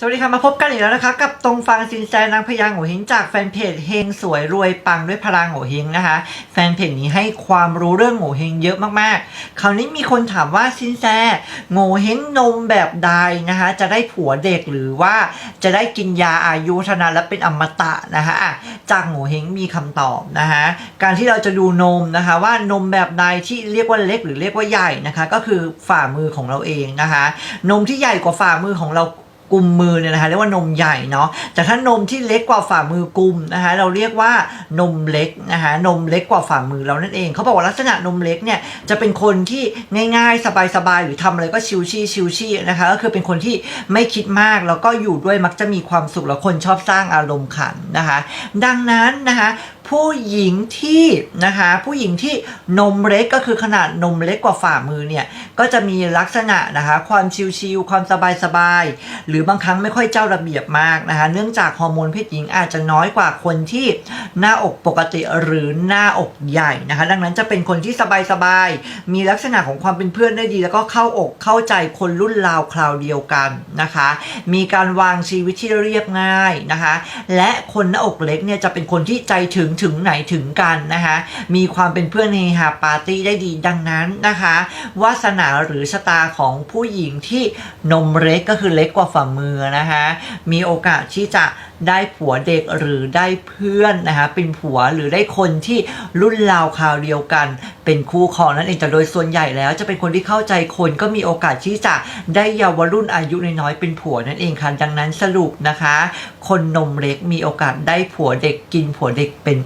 สวัสดีค่ะมาพบกันอีกแล้วนะคะกับตรงฟังสินแสนางพยางโหเฮงจากแฟนเพจเฮงสวยรวยปังด้วยพลังโหเฮงนะคะ แฟนเพจนี้ให้ความรู้เรื่องโหเฮงเยอะมากๆ คราวนี้มีคนถามว่าสินแสโงเฮงนมแบบใดนะคะ จะได้ผัวเด็กหรือว่าจะได้กินยาอายุทนาและเป็นอมตะนะคะจากโงเฮงมีคำตอบนะคะการที่เราจะดูนมนะคะ ว่านมแบบใดที่เรียกว่าเล็กหรือเรียกว่าใหญ่นะคะ ก็คือฝ่ามือของเราเองนะคะ นมที่ใหญ่กว่าฝ่ามือของเรา กุมมือเนี่ยนะคะเรียกว่านมใหญ่เนาะแต่ถ้านมที่เล็กกว่าฝ่ามือกุมนะคะเราเรียกว่านมเล็กนะคะนมเล็กกว่าฝ่ามือเรานั่นเองเขาบอกว่าลักษณะนมเล็กเนี่ยจะเป็นคนที่ง่ายๆ สบายๆหรือทำอะไรก็ชิวชี่ชิวชี่นะคะก็คือเป็นคนที่ไม่คิดมากแล้วก็อยู่ด้วยมักจะมีความสุขแล้วคนชอบสร้างอารมณ์ขันนะคะ ดังนั้นนะคะ ผู้หญิงที่นะคะผู้หญิงที่นมเล็กก็คือขนาดนมเล็กกว่าฝ่ามือเนี่ยก็จะมีลักษณะนะคะความชิวๆความสบายๆหรือบางครั้งไม่ค่อยเจ้าระเบียบมากนะคะเนื่องจากฮอร์โมนเพศหญิงอาจจะน้อยกว่าคนที่หน้าอกปกติหรือหน้าอกใหญ่นะคะ ดังนั้นจะเป็นคนที่สบายๆมีลักษณะของความเป็นเพื่อนได้ดี แล้วก็เข้าอกเข้าใจคนรุ่นราวคราวเดียวกันนะคะ มีการวางชีวิตที่เรียบง่ายนะคะ และคนหน้าอกเล็กเนี่ยจะเป็นคนที่ใจถึงถึงไหนถึงกันนะคะมีความเป็นเพื่อนเฮฮาปาร์ตี้ได้ดีดังนั้นนะคะวาสนาหรือชะตาของผู้หญิงที่นมเล็กก็คือเล็กกว่าฝ่ามือนะคะมีโอกาสที่จะได้ผัวเด็กหรือได้เพื่อนนะคะเป็นผัวหรือได้คนที่รุ่นราวคราวเดียวกัน เป็นคู่ครองนั่นเองแต่โดยส่วนใหญ่แล้วจะเป็นคนที่เข้าใจคนก็มีโอกาสที่จะได้เยาวรุ่นอายุน้อยๆเป็นผัวนั่นเองค่ะดังนั้นสรุปนะคะ คนนมเล็กมีโอกาสได้ผัวเด็กกินผัวเด็กเป็น